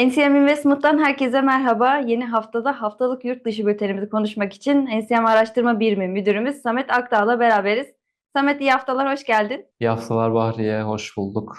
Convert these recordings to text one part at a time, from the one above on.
NCM Investment'tan herkese merhaba. Yeni haftada haftalık yurt dışı bültenimizi konuşmak için NCM Araştırma Birimi Müdürümüz Samet Akdağ'la beraberiz. Samet iyi haftalar, hoş geldin. İyi haftalar Bahriye, hoş bulduk.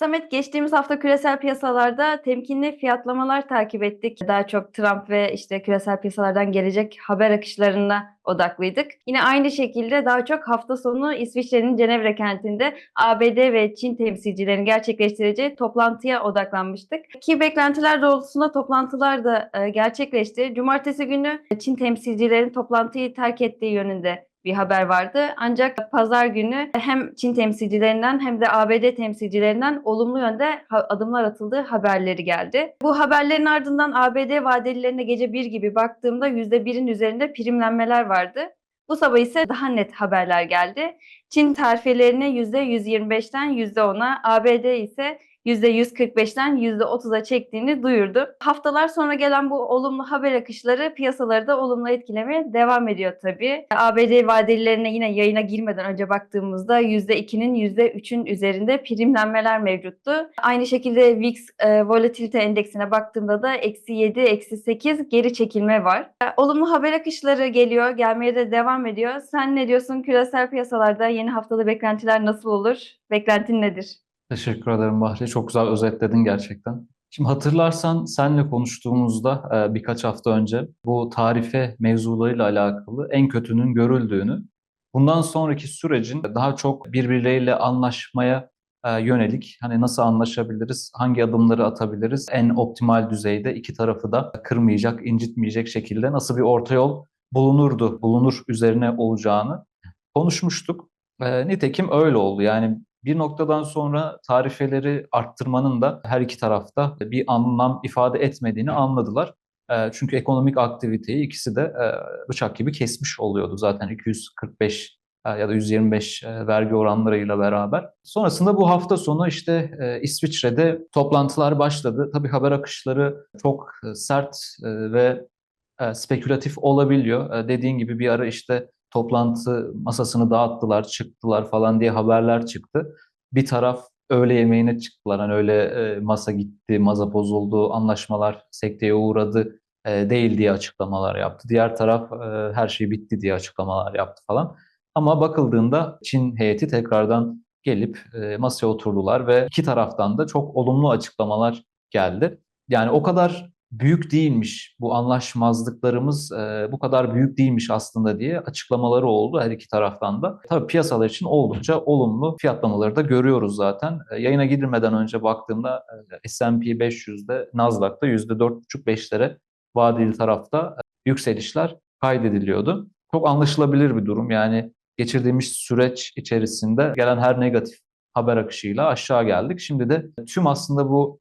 Samet geçtiğimiz hafta küresel piyasalarda temkinli fiyatlamalar takip ettik. Daha çok Trump ve işte küresel piyasalardan gelecek haber akışlarına odaklıydık. Yine aynı şekilde daha çok hafta sonu İsviçre'nin Cenevre kentinde ABD ve Çin temsilcilerinin gerçekleştireceği toplantıya odaklanmıştık. Ki beklentiler doğrultusunda toplantılar da e, gerçekleşti. Cumartesi günü Çin temsilcilerin toplantıyı terk ettiği yönünde bir haber vardı. Ancak pazar günü hem Çin temsilcilerinden hem de ABD temsilcilerinden olumlu yönde adımlar atıldığı haberleri geldi. Bu haberlerin ardından ABD vadelilerine gece 1 gibi baktığımda %1'in üzerinde primlenmeler vardı. Bu sabah ise daha net haberler geldi. Çin tarifelerini %125'ten %10'a, ABD ise %145'ten %30'a çektiğini duyurdu. Haftalar sonra gelen bu olumlu haber akışları piyasaları da olumlu etkilemeye devam ediyor tabii. ABD vadelilerine yine yayına girmeden önce baktığımızda %2'nin %3'ün üzerinde primlenmeler mevcuttu. Aynı şekilde VIX e, Volatility Endeksine baktığımda da eksi 7, eksi 8 geri çekilme var. E, Olumlu haber akışları geliyor, gelmeye de devam ediyor. Sen ne diyorsun? Küresel piyasalarda yeni haftada beklentiler nasıl olur? Beklentin nedir? Teşekkür ederim Bahriye, çok güzel özetledin gerçekten. Şimdi hatırlarsan senle konuştuğumuzda e, birkaç hafta önce bu tarife mevzularıyla alakalı en kötünün görüldüğünü, bundan sonraki sürecin daha çok birbirleriyle anlaşmaya e, yönelik, hani nasıl anlaşabiliriz, hangi adımları atabiliriz, en optimal düzeyde iki tarafı da kırmayacak, incitmeyecek şekilde nasıl bir orta yol bulunurdu, bulunur üzerine olacağını konuşmuştuk. E, nitekim öyle oldu. Yani bir noktadan sonra tarifeleri arttırmanın da her iki tarafta bir anlam ifade etmediğini anladılar. E, Çünkü ekonomik aktiviteyi ikisi de e, bıçak gibi kesmiş oluyordu zaten 245 e, ya da 125 e, vergi oranlarıyla beraber. Sonrasında bu hafta sonu işte İsviçre'de toplantılar başladı. Tabii haber akışları çok sert ve spekülatif olabiliyor. Dediğin gibi bir ara işte toplantı masasını dağıttılar, çıktılar falan diye haberler çıktı. Bir taraf öğle yemeğine çıktılar. Hani öyle e, masa gitti, masa bozuldu, anlaşmalar sekteye uğradı e, değil diye açıklamalar yaptı. Diğer taraf e, her şey bitti diye açıklamalar yaptı falan. Ama bakıldığında Çin heyeti tekrardan gelip e, masaya oturdular ve iki taraftan da çok olumlu açıklamalar geldi. Yani o kadar büyük değilmiş bu anlaşmazlıklarımız e, bu kadar büyük değilmiş aslında diye açıklamaları oldu her iki taraftan da. Tabii piyasalar için oldukça olumlu fiyatlamaları da görüyoruz zaten. E, yayına girmeden önce baktığımda e, S&P 500'de Nasdaq'ta %4,5-5'lere vadeli tarafta e, yükselişler kaydediliyordu. Çok anlaşılabilir bir durum yani geçirdiğimiz süreç içerisinde gelen her negatif haber akışıyla aşağı geldik. Şimdi de tüm aslında bu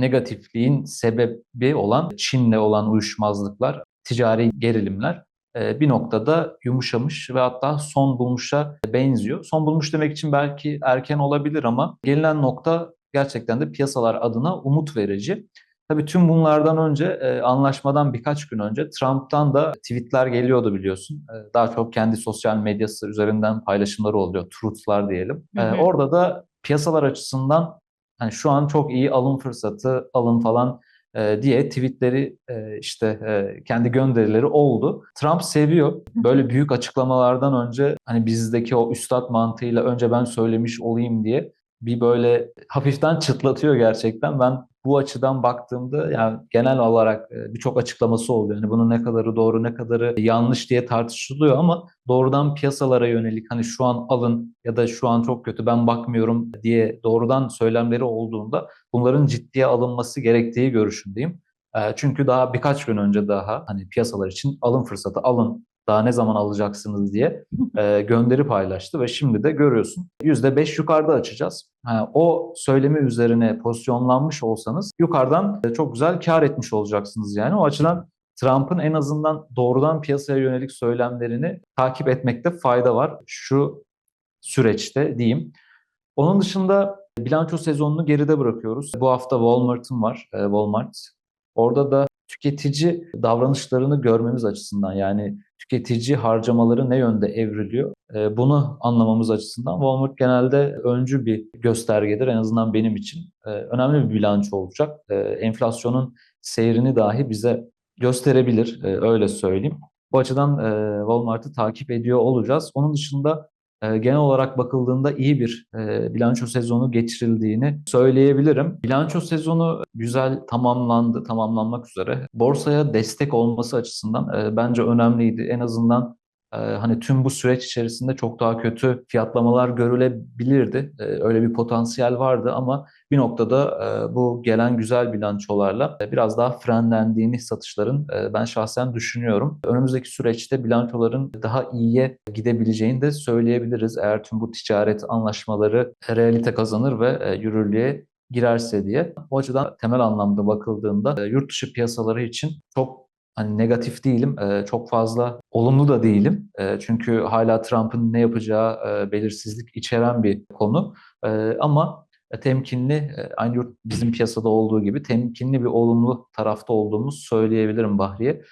negatifliğin sebebi olan Çin'le olan uyuşmazlıklar, ticari gerilimler e, bir noktada yumuşamış ve hatta son bulmuşa benziyor. Son bulmuş demek için belki erken olabilir ama gelinen nokta gerçekten de piyasalar adına umut verici. Tabii tüm bunlardan önce e, anlaşmadan birkaç gün önce Trump'tan da tweetler geliyordu biliyorsun. E, Daha çok kendi sosyal medyası üzerinden paylaşımları oluyor. Truth'lar diyelim. Hı hı. Orada da piyasalar açısından hani şu an çok iyi alım fırsatı alın falan e, diye tweetleri e, işte e, kendi gönderileri oldu. Trump seviyor böyle büyük açıklamalardan önce hani bizdeki o üstad mantığıyla önce ben söylemiş olayım diye bir böyle hafiften çıtlatıyor gerçekten. Ben bu açıdan baktığımda yani genel olarak e, birçok açıklaması oluyor. Yani bunun ne kadarı doğru ne kadarı yanlış diye tartışılıyor ama doğrudan piyasalara yönelik hani şu an alın ya da şu an çok kötü ben bakmıyorum diye doğrudan söylemleri olduğunda bunların ciddiye alınması gerektiği görüşündeyim. E, Çünkü daha birkaç gün önce daha hani piyasalar için alım fırsatı alın daha ne zaman alacaksınız diye e, gönderi paylaştı ve şimdi de görüyorsun %5 yukarıda açacağız. Ha, o söylemi üzerine pozisyonlanmış olsanız yukarıdan e, çok güzel kar etmiş olacaksınız yani. O açıdan Trump'ın en azından doğrudan piyasaya yönelik söylemlerini takip etmekte fayda var şu süreçte diyeyim. Onun dışında bilanço sezonunu geride bırakıyoruz. Bu hafta Walmart'ın var, Walmart. Orada da tüketici davranışlarını görmemiz açısından yani tüketici harcamaları ne yönde evriliyor e, bunu anlamamız açısından Walmart genelde öncü bir göstergedir en azından benim için. E, önemli bir bilanço olacak. E, enflasyonun seyrini dahi bize gösterebilir öyle söyleyeyim. Bu açıdan Walmart'ı takip ediyor olacağız. Onun dışında e, genel olarak bakıldığında iyi bir e, bilanço sezonu geçirildiğini söyleyebilirim. Bilanço sezonu güzel tamamlandı, tamamlanmak üzere. Borsaya destek olması açısından e, bence önemliydi. En azından hani tüm bu süreç içerisinde çok daha kötü fiyatlamalar görülebilirdi. E, öyle bir potansiyel vardı ama bir noktada e, bu gelen güzel bilançolarla e, biraz daha frenlendiğini satışların e, ben şahsen düşünüyorum. Önümüzdeki süreçte bilançoların daha iyiye gidebileceğini de söyleyebiliriz. Eğer tüm bu ticaret anlaşmaları realite kazanır ve yürürlüğe girerse diye. O açıdan temel anlamda bakıldığında yurt dışı piyasaları için çok hani negatif değilim, e, çok fazla olumlu da değilim. E, çünkü hala Trump'ın ne yapacağı e, belirsizlik içeren bir konu. Ama temkinli, aynı yurt bizim piyasada olduğu gibi temkinli bir olumlu tarafta olduğumuz söyleyebilirim Bahriye.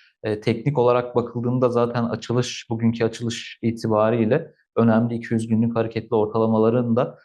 Teknik olarak bakıldığında zaten açılış, bugünkü açılış itibariyle önemli 200 günlük hareketli ortalamaların da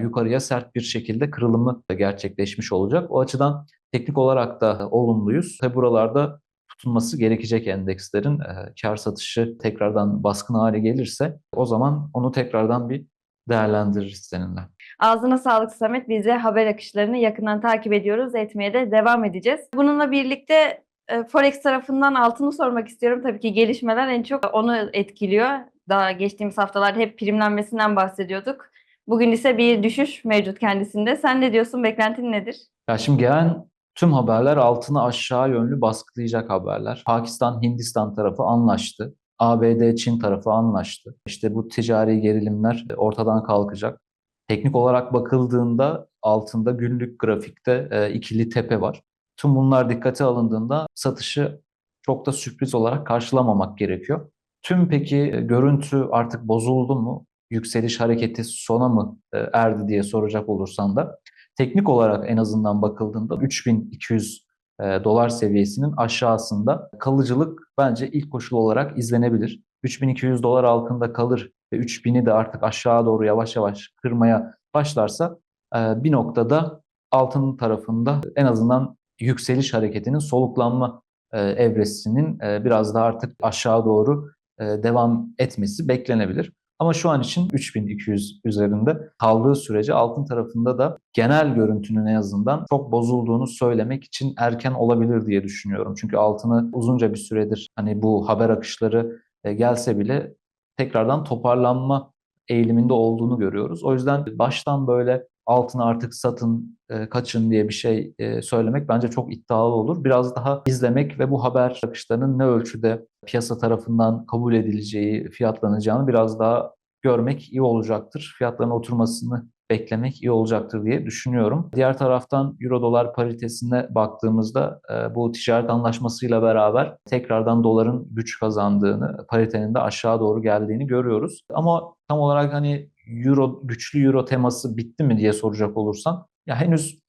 yukarıya sert bir şekilde kırılımı gerçekleşmiş olacak. O açıdan teknik olarak da olumluyuz. Tabi buralarda tutunması gerekecek endekslerin e, kar satışı tekrardan baskın hale gelirse o zaman onu tekrardan bir değerlendiririz seninle. Ağzına sağlık Samet. Biz de haber akışlarını yakından takip ediyoruz. Etmeye de devam edeceğiz. Bununla birlikte e, Forex tarafından altını sormak istiyorum. Tabii ki gelişmeler en çok onu etkiliyor. Daha geçtiğimiz haftalarda hep primlenmesinden bahsediyorduk. Bugün ise bir düşüş mevcut kendisinde. Sen ne diyorsun? Beklentin nedir? Ya şimdi gelen tüm haberler altını aşağı yönlü baskılayacak haberler. Pakistan, Hindistan tarafı anlaştı. ABD, Çin tarafı anlaştı. İşte bu ticari gerilimler ortadan kalkacak. Teknik olarak bakıldığında altında günlük grafikte e, ikili tepe var. Tüm bunlar dikkate alındığında satışı çok da sürpriz olarak karşılamamak gerekiyor. Tüm peki e, görüntü artık bozuldu mu? Yükseliş hareketi sona mı e, erdi diye soracak olursan da teknik olarak en azından bakıldığında 3200 e, dolar seviyesinin aşağısında kalıcılık bence ilk koşul olarak izlenebilir. 3200 dolar altında kalır ve 3000'i de artık aşağı doğru yavaş yavaş kırmaya başlarsa e, bir noktada altın tarafında en azından yükseliş hareketinin soluklanma e, evresinin biraz daha artık aşağı doğru devam etmesi beklenebilir. Ama şu an için 3200 üzerinde kaldığı sürece altın tarafında da genel görüntünün en azından çok bozulduğunu söylemek için erken olabilir diye düşünüyorum. Çünkü altını uzunca bir süredir hani bu haber akışları e, gelse bile tekrardan toparlanma eğiliminde olduğunu görüyoruz. O yüzden baştan böyle altını artık satın, e, kaçın diye bir şey e, söylemek bence çok iddialı olur. Biraz daha izlemek ve bu haber akışlarının ne ölçüde piyasa tarafından kabul edileceği, fiyatlanacağını biraz daha görmek iyi olacaktır. Fiyatların oturmasını beklemek iyi olacaktır diye düşünüyorum. Diğer taraftan euro dolar paritesine baktığımızda e, bu ticaret anlaşmasıyla beraber tekrardan doların güç kazandığını, paritenin de aşağı doğru geldiğini görüyoruz. Ama tam olarak hani euro güçlü euro teması bitti mi diye soracak olursan ya henüz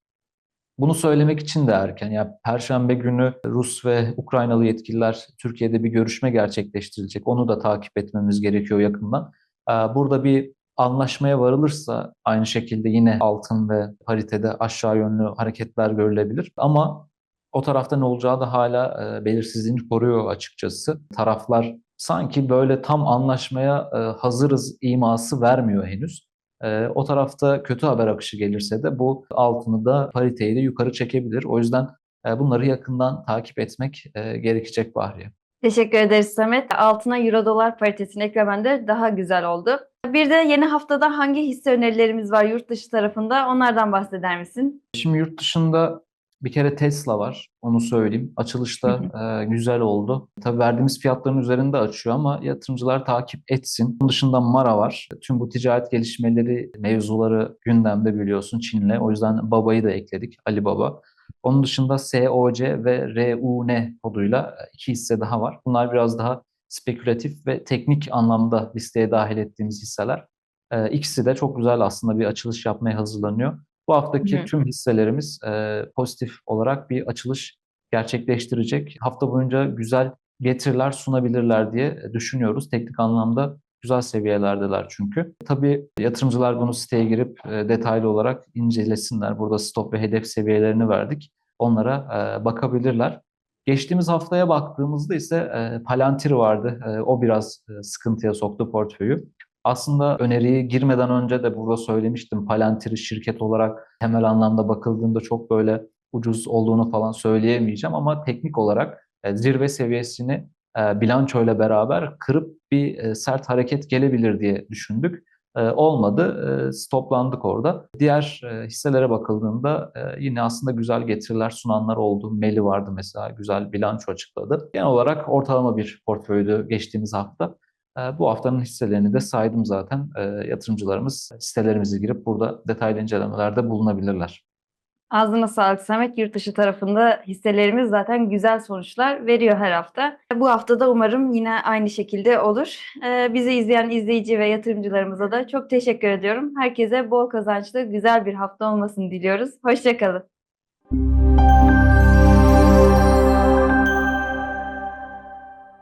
bunu söylemek için de erken. Ya Perşembe günü Rus ve Ukraynalı yetkililer Türkiye'de bir görüşme gerçekleştirilecek. Onu da takip etmemiz gerekiyor yakından. Burada bir anlaşmaya varılırsa aynı şekilde yine altın ve paritede aşağı yönlü hareketler görülebilir. Ama o tarafta ne olacağı da hala belirsizliğini koruyor açıkçası. Taraflar sanki böyle tam anlaşmaya hazırız iması vermiyor henüz. O tarafta kötü haber akışı gelirse de bu altını da pariteyi de yukarı çekebilir. O yüzden bunları yakından takip etmek gerekecek Bahriye. Teşekkür ederiz Samet. Altına euro dolar paritesini eklemen de daha güzel oldu. Bir de yeni haftada hangi hisse önerilerimiz var yurt dışı tarafında? Onlardan bahseder misin? Şimdi yurt dışında bir kere Tesla var. Onu söyleyeyim. Açılışta e, güzel oldu. Tabii verdiğimiz fiyatların üzerinde açıyor ama yatırımcılar takip etsin. Bunun dışında Mara var. Tüm bu ticaret gelişmeleri, mevzuları gündemde biliyorsun Çin'le. O yüzden Baba'yı da ekledik. Ali Baba. Onun dışında SOC ve RUN koduyla iki hisse daha var. Bunlar biraz daha spekülatif ve teknik anlamda listeye dahil ettiğimiz hisseler. Ee, ikisi de çok güzel aslında bir açılış yapmaya hazırlanıyor. Bu haftaki Hı. tüm hisselerimiz e, pozitif olarak bir açılış gerçekleştirecek. Hafta boyunca güzel getiriler sunabilirler diye düşünüyoruz. Teknik anlamda güzel seviyelerdeler çünkü. Tabii yatırımcılar bunu siteye girip e, detaylı olarak incelesinler. Burada stop ve hedef seviyelerini verdik. Onlara e, bakabilirler. Geçtiğimiz haftaya baktığımızda ise e, Palantir vardı. E, o biraz e, sıkıntıya soktu portföyü. Aslında öneriyi girmeden önce de burada söylemiştim. Palantir'i şirket olarak temel anlamda bakıldığında çok böyle ucuz olduğunu falan söyleyemeyeceğim ama teknik olarak e, zirve seviyesini e, bilançoyla beraber kırıp bir e, sert hareket gelebilir diye düşündük. Olmadı, stoplandık orada. Diğer hisselere bakıldığında yine aslında güzel getiriler sunanlar oldu. Meli vardı mesela, güzel bilanço açıkladı. Genel olarak ortalama bir portföydü geçtiğimiz hafta. E, bu haftanın hisselerini de saydım zaten. E, yatırımcılarımız sitelerimize girip burada detaylı incelemelerde bulunabilirler. Ağzına sağlık Samet. Yurt dışı tarafında hisselerimiz zaten güzel sonuçlar veriyor her hafta. Bu hafta da umarım yine aynı şekilde olur. Ee, bizi izleyen izleyici ve yatırımcılarımıza da çok teşekkür ediyorum. Herkese bol kazançlı, güzel bir hafta olmasını diliyoruz. Hoşçakalın.